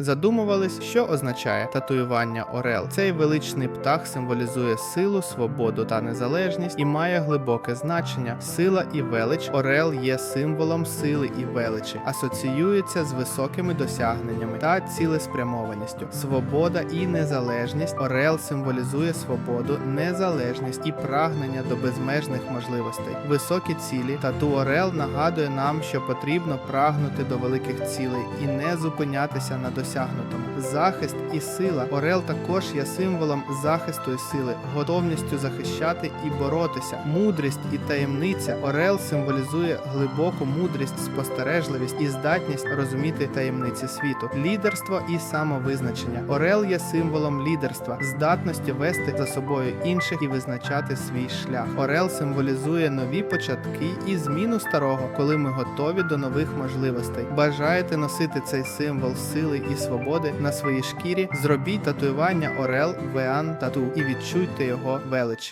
Задумувались, що означає татуювання Орел. Цей величний птах символізує силу, свободу та незалежність і має глибоке значення. Сила і велич Орел є символом сили і величі, асоціюється з високими досягненнями та цілеспрямованістю. Свобода і незалежність Орел символізує свободу, незалежність і прагнення до безмежних можливостей. Високі цілі тату Орел нагадує нам, що потрібно прагнути до великих цілей і не зупинятися на досягнутому. Захист і сила. Орел також є символом захисту і сили, готовністю захищати і боротися. Мудрість і таємниця. Орел символізує глибоку мудрість, спостережливість і здатність розуміти таємниці світу, лідерство і самовизначення. Орел є символом лідерства, здатності вести за собою інших і визначати свій шлях. Орел символізує нові початки і зміну старого, коли ми готові до нових можливостей. Бажаєте носити цей символ сили і свободи на своїй шкірі? Зробіть татуювання Орел Веан Тату і відчуйте його велич.